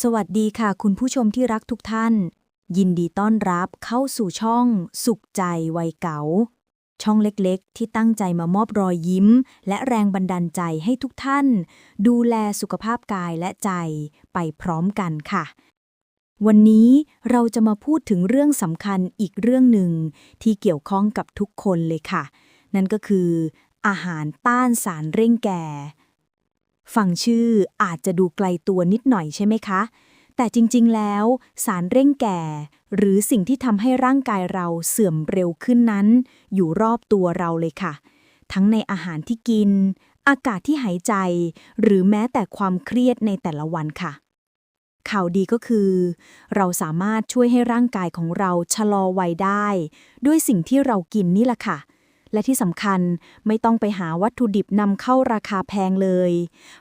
สวัสดีค่ะ คุณผู้ชมที่รักทุกท่าน ยินดีต้อนรับเข้าสู่ช่อง สุขใจวัยเก๋า ช่องเล็กๆ ที่ตั้งใจมามอบรอยยิ้ม และแรงบันดาลใจให้ทุกท่าน ดูแลสุขภาพกายและใจไปพร้อมกันค่ะ วันนี้เราจะมาพูดถึงเรื่องสำคัญอีกเรื่องหนึ่ง ที่เกี่ยวข้องกับทุกคนเลยค่ะ นั่นก็คือ อาหารต้านสารเร่งแก่ ฟังชื่ออาจจะดูไกลตัวนิดหน่อยใช่ไหมคะ แต่จริงๆ แล้ว สารเร่งแก่ หรือสิ่งที่ทำให้ร่างกายเราเสื่อมเร็วขึ้นนั้น อยู่รอบตัวเราเลยค่ะ ทั้งในอาหารที่กิน อากาศที่หายใจ หรือแม้แต่ความเครียดในแต่ละวันค่ะ ข่าวดีก็คือ เราสามารถช่วยให้ร่างกายของเราชะลอวัยได้ ด้วยสิ่งที่เรากินนี่แหละค่ะ และที่สำคัญไม่ต้องไปหาวัตถุดิบนำเข้าราคาแพงเลย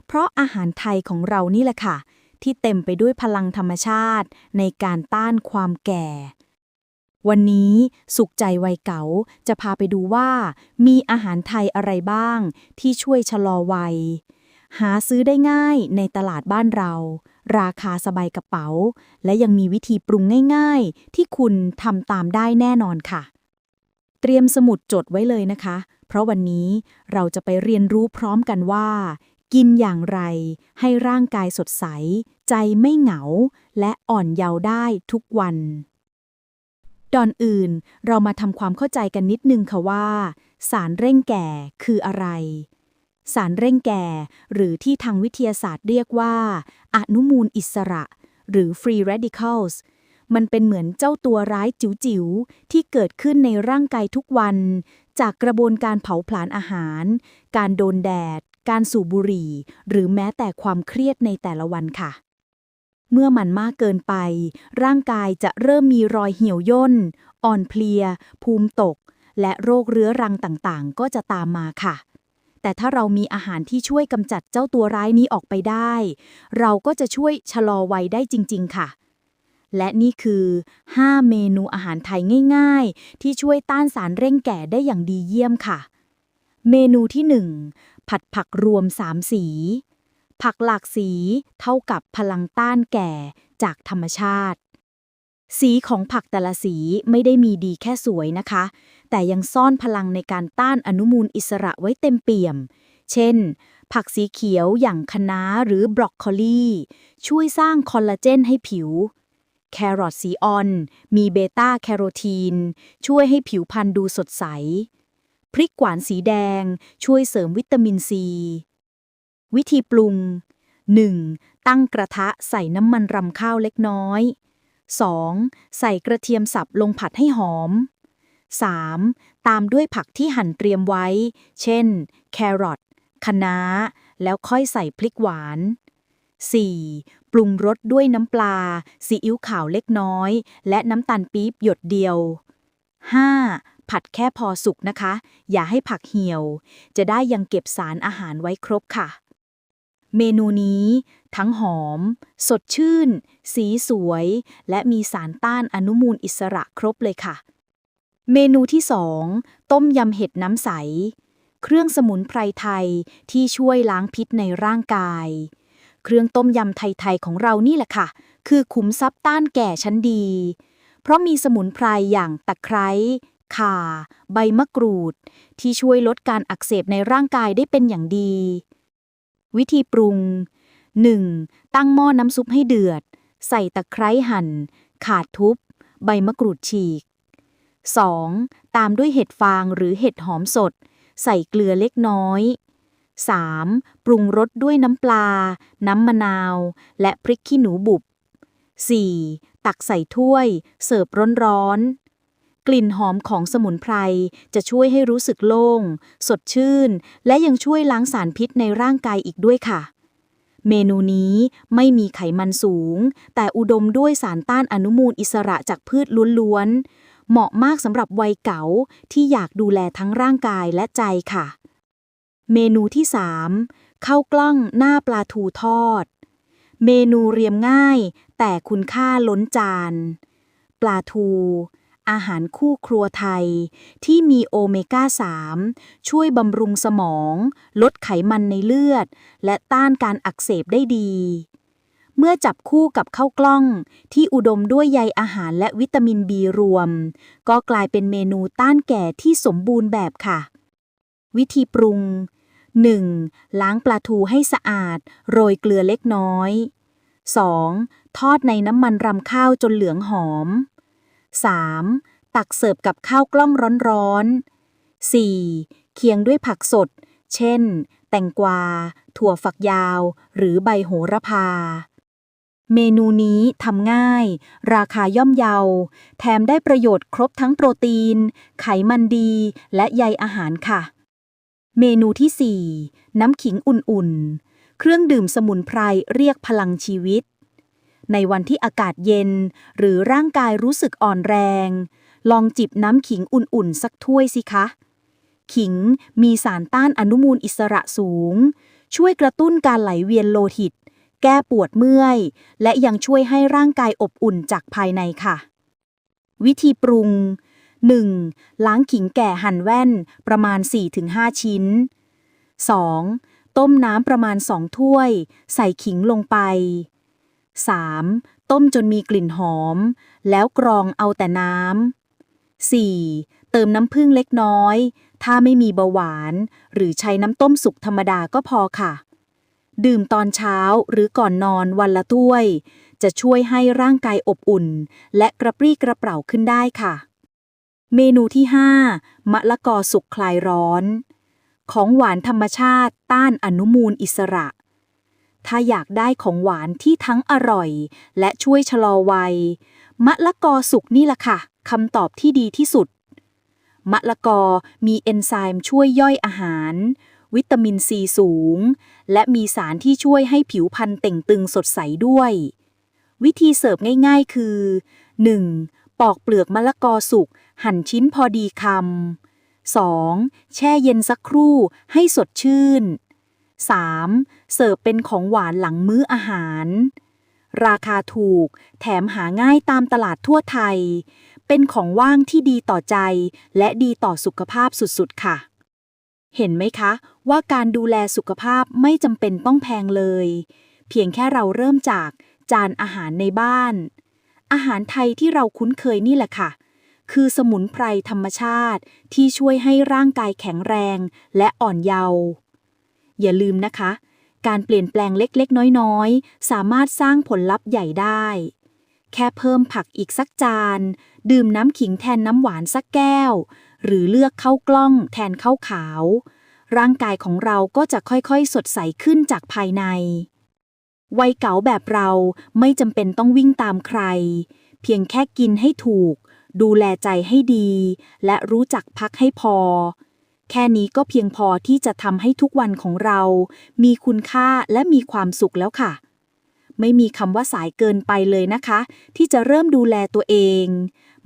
เพราะอาหารไทยของเรานี่แหละค่ะ ที่เต็มไปด้วยพลังธรรมชาติ ในการต้านความแก่ วันนี้สุขใจวัยเก๋าจะพาไปดูว่า มีอาหารไทยอะไรบ้าง ที่ช่วยชะลอวัย หาซื้อได้ง่ายในตลาดบ้านเราราคาสบายกระเป๋า และยังมีวิธีปรุงง่าย ๆ ที่คุณทำตามได้แน่นอนค่ะ เตรียมสมุดจดไว้เลยนะคะ เพราะวันนี้เราจะไปเรียนรู้พร้อมกันว่า กินอย่างไร ให้ร่างกายสดใส ใจไม่เหงา และอ่อนเยาว์ได้ทุกวันดอนอื่นเรามาทำความเข้าใจกันนิดนึงค่ะว่า สารเร่งแก่คืออะไร สารเร่งแก่ หรือที่ทางวิทยาศาสตร์เรียกว่า อนุมูลอิสระ หรือ free radicals มันเป็นเหมือนเจ้าตัวร้ายจิ๋วๆ ที่เกิดขึ้นในร่างกายทุกวัน จากกระบวนการเผาผลาญอาหาร การโดนแดด การสูบบุหรี่ หรือแม้แต่ความเครียดในแต่ละวันค่ะ เมื่อมันมากเกินไป ร่างกายจะเริ่มมีรอยเหี่ยวย่น อ่อนเพลีย ภูมิตก และโรคเรื้อรังต่างๆ ก็จะตามมาค่ะแต่ถ้าเรามีอาหารที่ช่วยกำจัดเจ้าตัวร้ายนี้ออกไปได้ เราก็จะช่วยชะลอวัยได้จริง ๆ ค่ะ และนี่คือ 5 เมนูอาหารไทยง่าย ๆ ที่ช่วยต้านสารเร่งแก่ได้อย่างดีเยี่ยมค่ะ เมนูที่ 1 ผัดผักรวม 3 สี ผักหลากสีเท่ากับพลังต้านแก่จากธรรมชาติ สีของผักแต่ละสีไม่ได้มีดีแค่สวยนะคะ แต่ยังซ่อนพลังในการต้านอนุมูลอิสระไว้เต็มเปี่ยม เช่นผักสีเขียวอย่างคะน้าหรือบรอกโคลีช่วยสร้างคอลลาเจนให้ผิว แครอทสีอ่อน มีเบต้าแคโรทีน ช่วยให้ผิวพรรณดูสดใส พริกหวานสีแดง ช่วยเสริมวิตามินซี วิธีปรุง 1. ตั้งกระทะใส่น้ำมันรำข้าวเล็กน้อย 2. ใส่กระเทียมสับลงผัดให้หอม 3. ตามด้วยผักที่หั่นเตรียมไว้ เช่น แครอทคะน้า แล้วค่อยใส่พริกหวาน 4. ปรุงรสด้วยน้ำปลา ซีอิ๊วขาวเล็กน้อย และน้ำตาลปี๊บหยดเดียว 5. ผัดแค่พอสุกนะคะ อย่าให้ผักเหี่ยว จะได้ยังเก็บสารอาหารไว้ครบค่ะ เมนูนี้ทั้งหอม สดชื่น สีสวย และมีสารต้านอนุมูลอิสระครบเลยค่ะ เมนูที่ 2 ต้มยำเห็ดน้ำใส เครื่องสมุนไพรไทยที่ช่วยล้างพิษในร่างกาย เครื่องต้มยำไทย ๆ ของเรานี่แหละค่ะ คือขุมทรัพย์ต้านแก่ชั้นดี เพราะมีสมุนไพรอย่างตะไคร้ข่า ใบมะกรูด ที่ช่วยลดการอักเสบในร่างกายได้เป็นอย่างดี วิธีปรุง 1. ตั้งหม้อน้ำซุปให้เดือด ใส่ตะไคร้หั่น ขาดทุบ ใบมะกรูดฉีก 2. ตามด้วยเห็ดฟางหรือเห็ดหอมสด ใส่เกลือเล็กน้อย 3. ปรุงรสด้วยน้ำปลา น้ำมะนาว และพริกขี้หนูบุบ 4. ตักใส่ถ้วย เสิร์ฟร้อนๆ กลิ่นหอมของสมุนไพรจะช่วยให้รู้สึกโล่ง สดชื่น และยังช่วยล้างสารพิษในร่างกายอีกด้วยค่ะ เมนูนี้ไม่มีไขมันสูง แต่อุดมด้วยสารต้านอนุมูลอิสระจากพืชล้วนๆ เหมาะมากสำหรับวัยเก๋าที่อยากดูแลทั้งร่างกายและใจค่ะ เมนูที่3ข้ากล้องหน้าปลาทูทอด เมนูเรียมง่าย แต่คุณค่าล้นจาน ปลาทู อาหารคู่ครัวไทย ที่มีโอเมก้า 3 ช่วยบำรุงสมอง ลดไขมันในเลือด และต้านการอักเสบได้ดี เมื่อจับคู่กับข้าวกล้อง ที่อุดมด้วยใยอาหารและวิตามินบีรวม ก็กลายเป็นเมนูต้านแก่ที่สมบูรณ์แบบค่ะวิธีปรุง 1. ล้างปลาทูให้สะอาด โรยเกลือเล็กน้อย 2. ทอดในน้ำมันรำข้าวจนเหลืองหอม 3. ตักเสิร์ฟกับข้าวกล้องร้อนๆ 4. เคียงด้วยผักสด เช่น แตงกวา ถั่วฝักยาว หรือใบโหระพา เมนูนี้ทำง่าย ราคาย่อมเยา แถมได้ประโยชน์ครบทั้งโปรตีน ไขมันดี และใยอาหารค่ะ เมนูที่ 4 น้ำขิงอุ่นๆ เครื่องดื่มสมุนไพรเรียกพลังชีวิต ในวันที่อากาศเย็น หรือร่างกายรู้สึกอ่อนแรง ลองจิบน้ำขิงอุ่นๆ สักถ้วยสิคะ ขิงมีสารต้านอนุมูลอิสระสูง ช่วยกระตุ้นการไหลเวียนโลหิต แก้ปวดเมื่อย และยังช่วยให้ร่างกายอบอุ่นจากภายในค่ะ วิธีปรุง 1. ล้างขิงแก่หั่นแว่นประมาณ 4-5 ชิ้น 2. ต้มน้ำประมาณ 2 ถ้วย ใส่ขิงลงไป 3. ต้มจนมีกลิ่นหอม แล้วกรองเอาแต่น้ำ 4. เติมน้ำผึ้งเล็กน้อย ถ้าไม่มีเบาหวาน หรือใช้น้ำต้มสุกธรรมดาก็พอค่ะ ดื่มตอนเช้าหรือก่อนนอนวันละถ้วย จะช่วยให้ร่างกายอบอุ่น และกระปรี้กระเปร่าขึ้นได้ค่ะ เมนูที่ 5 มะละกอสุกคลายร้อน ของหวานธรรมชาติต้านอนุมูลอิสระ ถ้าอยากได้ของหวานที่ทั้งอร่อย และช่วยชะลอวัย มะละกอสุกนี่แหละค่ะคำตอบที่ดีที่สุด มะละกอมีเอนไซม์ช่วยย่อยอาหาร วิตามินซีสูง และมีสารที่ช่วยให้ผิวพรรณเต่งตึงสดใสด้วย วิธีเสิร์ฟง่ายๆคือ 1. ปอกเปลือกมะละกอสุก หั่นชิ้นพอดีคำ 2. แช่เย็นสักครู่ให้สดชื่น 3. เสิร์ฟเป็นของหวานหลังมื้ออาหาร ราคาถูก แถมหาง่ายตามตลาดทั่วไทย เป็นของว่างที่ดีต่อใจ และดีต่อสุขภาพสุดๆ ค่ะ เห็นไหมคะ ว่าการดูแลสุขภาพไม่จำเป็นต้องแพงเลย เพียงแค่เราเริ่มจากจานอาหารในบ้าน อาหารไทยที่เราคุ้นเคยนี่แหละค่ะ คือสมุนไพรธรรมชาติที่ช่วยให้ร่างกายแข็งแรงและอ่อนเยาว์อย่าลืมนะคะ การเปลี่ยนแปลงเล็กๆ น้อยๆ สามารถสร้างผลลัพธ์ใหญ่ได้ แค่เพิ่มผักอีกสักจาน ดื่มน้ำขิงแทนน้ำหวานสักแก้ว หรือเลือกข้าวกล้องแทนข้าวขาว ร่างกายของเราก็จะค่อยๆ สดใสขึ้นจากภายใน วัยเก๋าแบบเราไม่จำเป็นต้องวิ่งตามใคร เพียงแค่กินให้ถูก ดูแลใจให้ดี และรู้จักพักให้พอ แค่นี้ก็เพียงพอที่จะทำให้ทุกวันของเรา มีคุณค่าและมีความสุขแล้วค่ะ ไม่มีคำว่าสายเกินไปเลยนะคะ ที่จะเริ่มดูแลตัวเอง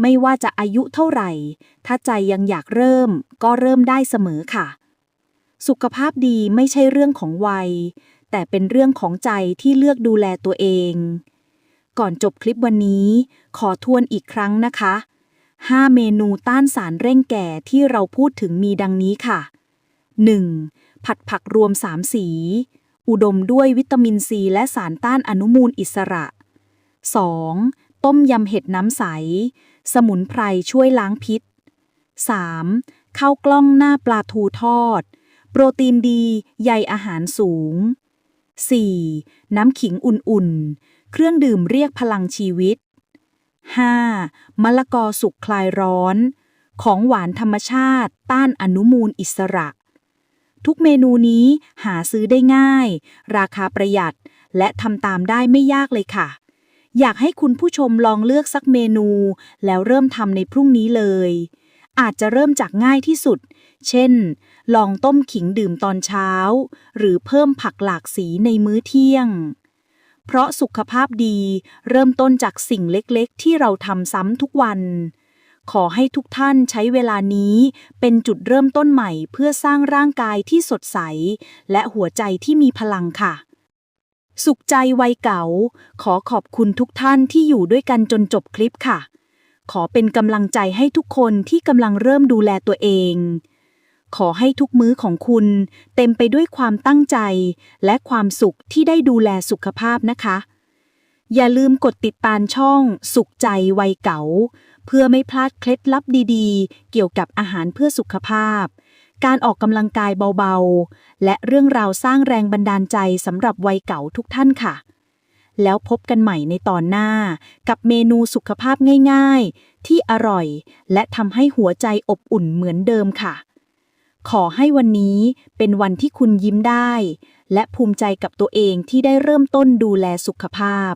ไม่ว่าจะอายุเท่าไหร่ ถ้าใจยังอยากเริ่ม ก็เริ่มได้เสมอค่ะสุขภาพดีไม่ใช่เรื่องของวัย แต่เป็นเรื่องของใจที่เลือกดูแลตัวเอง ก่อนจบคลิปวันนี้ ขอทวนอีกครั้งนะคะ 5 เมนูต้านสารเร่งแก่ที่เราพูดถึงมีดังนี้ค่ะ 1. ผัดผักรวม 3 สี อุดมด้วยวิตามินซีและสารต้านอนุมูลอิสระ 2. ต้มยำเห็ดน้ำใส สมุนไพรช่วยล้างพิษ 3. ข้าวกล้องหน้าปลาทูทอด โปรตีนดี ใยอาหารสูง 4. น้ำขิงอุ่นๆ เครื่องดื่มเรียกพลังชีวิต 5. มะละกอสุกคลายร้อน ของหวานธรรมชาติ ต้านอนุมูลอิสระ ทุกเมนูนี้หาซื้อได้ง่าย ราคาประหยัด และทำตามได้ไม่ยากเลยค่ะ อยากให้คุณผู้ชมลองเลือกสักเมนู แล้วเริ่มทำในพรุ่งนี้เลย อาจจะเริ่มจากง่ายที่สุด เช่น ลองต้มขิงดื่มตอนเช้า หรือเพิ่มผักหลากสีในมื้อเที่ยง เพราะสุขภาพดีเริ่มต้นจากสิ่งเล็กๆ ที่เราทำซ้ำทุกวัน ขอให้ทุกท่านใช้เวลานี้เป็นจุดเริ่มต้นใหม่เพื่อสร้างร่างกายที่สดใส และหัวใจที่มีพลังค่ะสุขใจวัยเก๋าขอขอบคุณทุกท่านที่อยู่ด้วยกันจนจบคลิปค่ะ ขอเป็นกำลังใจให้ทุกคนที่กำลังเริ่มดูแลตัวเอง ขอให้ทุกมื้อของคุณ เต็มไปด้วยความตั้งใจ และความสุขที่ได้ดูแลสุขภาพนะคะ อย่าลืมกดติดตามช่องสุขใจวัยเก๋าเพื่อไม่พลาดเคล็ดลับดีๆ เกี่ยวกับอาหารเพื่อสุขภาพ การออกกำลังกายเบาๆ และเรื่องราวสร้างแรงบันดาลใจสำหรับวัยเก๋าทุกท่านค่ะ แล้วพบกันใหม่ในตอนหน้า กับเมนูสุขภาพง่ายๆ ที่อร่อย และทำให้หัวใจอบอุ่นเหมือนเดิมค่ะ ขอให้วันนี้เป็นวันที่คุณยิ้มได้ และภูมิใจกับตัวเองที่ได้เริ่มต้นดูแลสุขภาพ